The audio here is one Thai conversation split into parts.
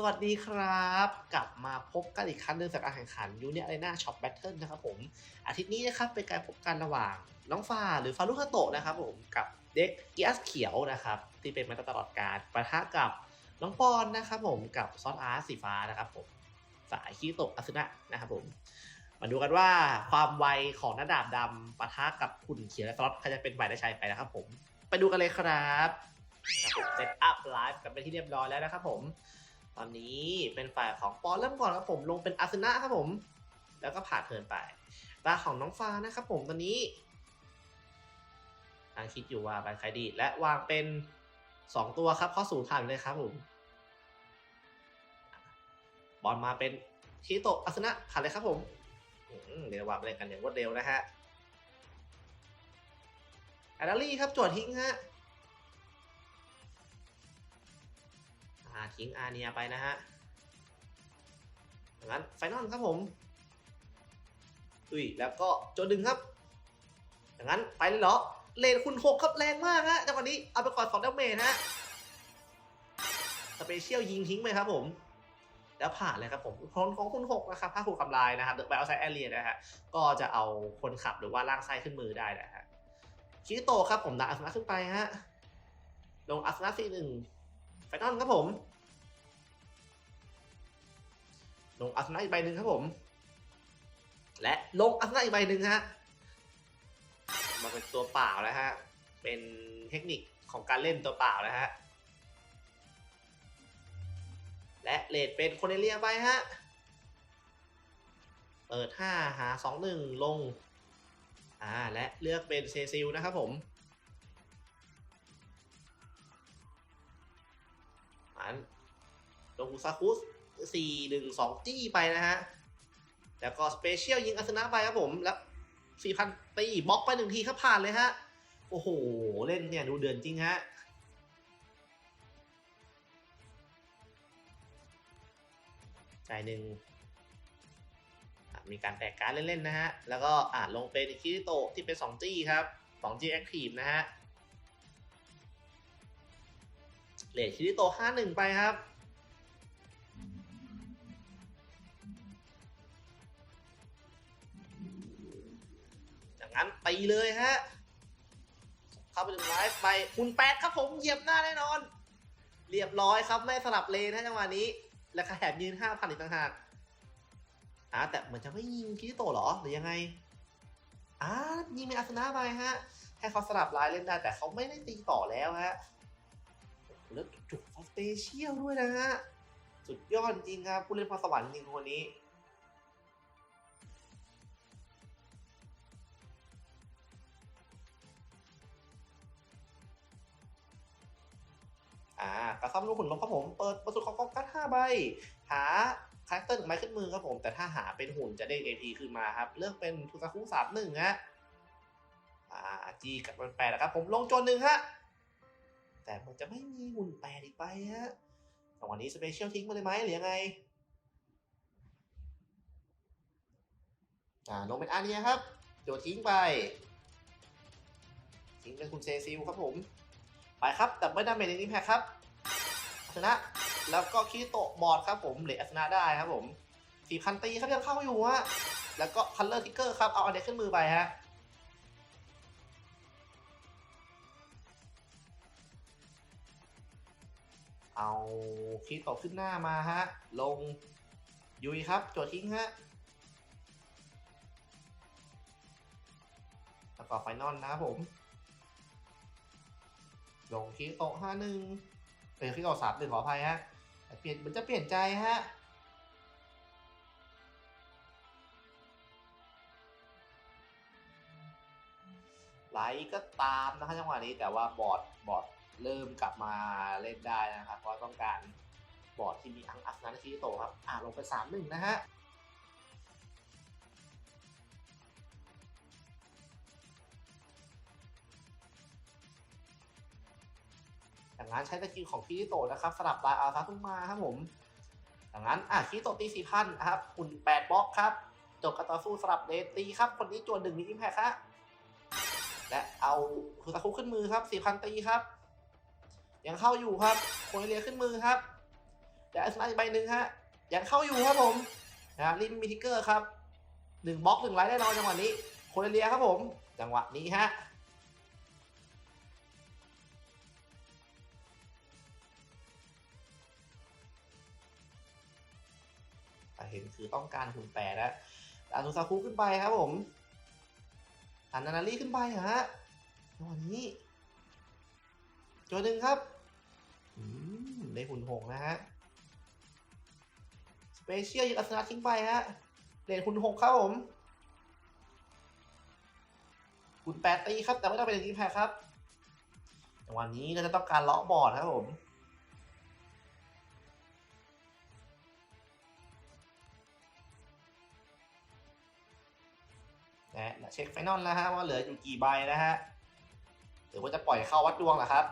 สวัสดีครับ กลับมาพบกันอีกครั้งหนึ่งจากการแข่งขันยูเนียอะไรน่าช็อปแบทเทิลนะครับผม อาทิตย์นี้นะครับเป็นการพบกันระหว่างน้องฟ้าหรือฟารุคาโตะนะครับผมกับเด็กเกียสเขียวนะครับที่เป็นมาตลอดการปะทะกับน้องปอนนะครับผมกับซอสอาร์สีฟ้านะครับผมสายคีโตะอาซึนะนะครับผมมาดูกันว่าความไวของหน้าดาบดำปะทะกับหุ่นเขียวและสล็อตใครจะเป็นฝ่ายได้ใช้ไปนะครับผม ไปดูกันเลยครับเซตอัพไลฟ์กันไปที่เรียบร้อยแล้วนะครับผม ตอนนี้เป็นฝ่ายของปอนเริ่มก่อนครับผมลงเป็นอาซึนะครับผม แล้วก็ผ่านเทินไปตาของน้องฟ้านะครับผมตอนนี้กำลังคิดอยู่ว่าไปใครดี และวางเป็นสองตัวครับเข้าสู่ฐานเลยครับผมบอลมาเป็นคิโตะอาซึนะผ่านเลยครับผมเดี๋ยววางเลยกันอย่างรวดเร็วนะฮะอาดาลี่ครับจวดทิ้งฮะ อาทิ้งอาเนียไปนะฮะงั้นไฟนอลครับผมอุ้ยแล้วก็โจดึงครับอย่างนั้นไปเลยเหรอ เลนคุณหกครับแรงมากฮะจังหวะนี้เอาไปก่อนสองดาเมจนะฮะสเปเชียลยิงทิ้งไปครับผม แล้วผ่านเลยครับผมพลของคุณหกนะครับถ้าถูกทำลายนะครับเอะแบลไซแอเรียนะฮะก็จะเอาคนขับหรือว่าล่างไส้ขึ้นมือได้นะฮะคิโตครับผมดันอัสนะขึ้นไปฮะลงอัสนะสี่หนึ่ง ไฟนอลครับผมลงอัสนะอีกใบหนึ่งครับผม และลงอัสนะอีกใบหนึ่งฮะมาเป็นตัวเปล่าแล้วฮะ เป็นเทคนิคของการเล่นตัวเปล่าแล้วฮะ และเลดเป็นโคเนเลียไปฮะ เปิดห้าหาสองหนึ่งลง อ่า และเลือกเป็นเซซิลนะครับผม อันลงซาคุสสี่หนึ่งสองจี้ไปนะฮะ แล้วก็สเปเชียลยิงอัสนะไปครับผม แล้วสี่พันตีบล็อกไปหนึ่งทีครับผ่านเลยฮะ โอ้โห เล่นเนี่ยดูเดือนจริงฮะจ่ายหนึ่งมีการแตกการเล่นๆนะฮะ แล้วก็อ่าลงเป็นคิริโตที่เป็น 2G ครับ 2G Active นะฮะ เลทคิริโตห้าหนึ่งไปครับ จากนั้นตีเลยฮะ เข้าไปถึงไลฟ์ไปคุณแปดครับผมเหยียบหน้าแน่นอน เรียบร้อยครับไม่สลับเลนนะจังหวะนี้ และแถบยืนห้าพันอีกต่างหากอ่าแต่เหมือนจะไม่ยิงคิริโตหรอหรือยังไงอ่ายิงเป็นอาสนะไปฮะ ให้เขาสลับลายเล่นได้แต่เขาไม่ได้ตีต่อแล้วฮะ แล้วจุดสเปเชียลด้วยนะฮะ สุดยอดจริงครับผู้เล่นพรสวรรค์จริงคนนี้ อ่ากระซ่อมลูกหุ่นลงครับผม เปิดประตูของกองกัดห้าใบ หาคาแรคเตอร์หนึ่งไม้ขึ้นมือครับผม แต่ถ้าหาเป็นหุ่นจะได้ AP ขึ้นมาครับ เลือกเป็นทุกาคุสามหนึ่งฮะอ่าจีกับมันแปดนะครับผมลงโจนหนึ่งฮะ แต่มันจะไม่มีหุ่นแปดอีกไปฮะจังวะนี้สเปเชียลทิ้งมาเลยไหมหรือยังไงอ่าลงเป็นอาเนียครับ โดดทิ้งไป ทิ้งเป็นคุณเซซิลครับผม ไปครับแต่ไม่ได้เมจในนี้แพ้ครับชนะแล้วก็คีโตะบอร์ดครับผมเหลือชนะได้ครับผมสี่พันตีครับยังเข้าอยู่ฮะแล้วก็คัลเลอร์ทิกเกอร์ครับเอาอันเด็กขึ้นมือไปฮะ เอาคีโตะขึ้นหน้ามาฮะ ลงยุยครับโจดทิ้งฮะ แล้วก็ไฟนอลนะครับผม ลงคีโตห้าหนึ่งเป็นคีโตสามหนึ่งขออภัยฮะแต่เปลี่ยนมันจะเปลี่ยนใจฮะไลท์ก็ตามนะครับจังหวะนี้แต่ว่าบอดบอด เริ่มกลับมาเล่นได้นะครับเพราะต้องการบอร์ดที่มีอังอัสนันคีโตครับ อ่าลงไปสามหนึ่งนะฮะจากนั้นใช้สกิลของคิริโตะนะครับสลับลายอาซัขึ้นมาครับผมจากนั้นอะคิริโตะตีสี่พันครับหุ่นแปดบล็อกครับจบการต่อสู้สลับเลตีครับ คนนี้จวนหนึ่งมีอิมแพคครับและเอาคุตะคุขึ้นมือครับสี่พันตีครับ ยังเข้าอยู่ครับโคเนเลียขึ้นมือครับแต่อัสมาอีกใบหนึ่งฮะยังเข้าอยู่ครับผมนะริมมีทิกเกอร์ครับหนึ่งบล็อกหนึ่งไลท์แน่นอนจังหวะนี้โคเรียครับผมจังหวะนี้ฮะแต่เห็นคือต้องการคุณแปรแล้วอานุซาคุขึ้นไปครับผมอันนานารีขึ้นไปฮะจังหวะนี้ ตัวหนึ่งครับอืมได้หุ่นหงนะฮะสเปเชียลยิงอัศนะทิ้งไปฮะเลนคุณหกครับผมคุณแปดตีครับ แต่ไม่ต้องเป็นอย่างนี้แพ้ครับจังหวะนี้เราจะต้องการเลาะบอร์ดครับผมนะและเช็คไฟนอลแล้วฮะว่าเหลืออยู่กี่ใบนะฮะหรือว่าจะปล่อยเข้าวัดดวงเหรอครับ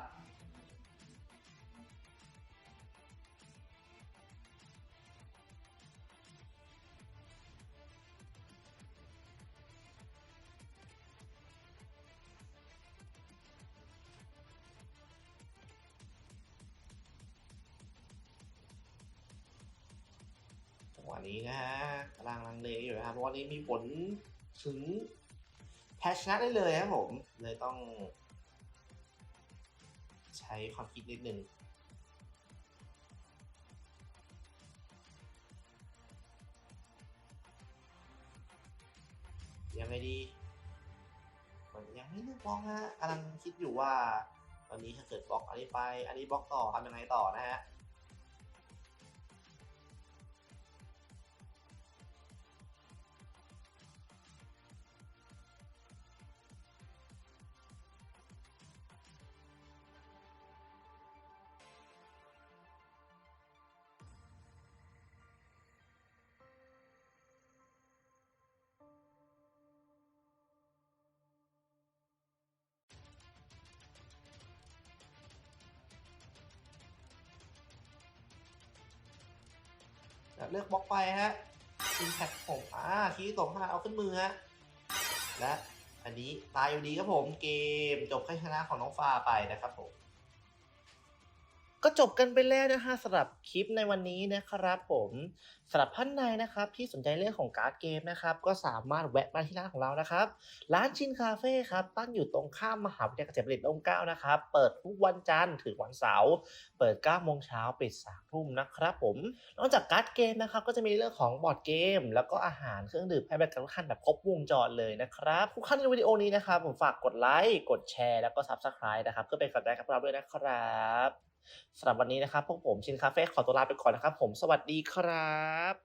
จังหวะนี้นะฮะกำลังลังเลอยู่นะครับวันนี้มีผลถึงแพ้ชนะได้เลยครับผม เลยต้อง ใช้ความคิดนิดนึงยังไงดีมันยังไม่เลือกบล็อกฮะกำลังคิดอยู่ว่า ตอนนี้ถ้าเกิดบล็อกอันนี้ไป อันนี้บล็อกต่อทำยังไงต่อนะฮะ เลือกบล็อกไปฮะอินแพคผมอ่าคีสองห้าเอาขึ้นมือฮะและอันนี้ตายอยู่ดีครับผมเกมจบให้ชนะของน้องฟ้าไปนะครับผม ก็จบกันไปแล้วนะฮะสำหรับคลิปในวันนี้นะครับผมสำหรับท่านใดนะครับที่สนใจเรื่องของการ์ดเกมนะครับก็สามารถแวะมาที่ร้านของเรานะครับ ร้านชินคาเฟ่ครับตั้งอยู่ตรงข้ามมหาวิทยาลัยเกษตรบัณฑิตร่มเก้านะครับเปิดทุกวันจันทร์ถึงวันเสาร์เปิด9โมงเช้าปิด3ทุ่มนะครับผมนอกจากการ์ดเกมนะครับก็จะมีเรื่องของบอร์ดเกม แล้วก็อาหารเครื่องดื่มให้บริการทุกท่านแบบครบวงจรเลยนะครับทุกท่านในวิดีโอนี้นะครับผมฝากกดไลค์กดแชร์แล้วก็ Subscribe นะครับเพื่อเป็นกำลังใจกับเราด้วยนะครับ สำหรับวันนี้นะครับพวกผมชินคาเฟ่ขอตัวลาไปก่อนนะครับ ผมสวัสดีครับ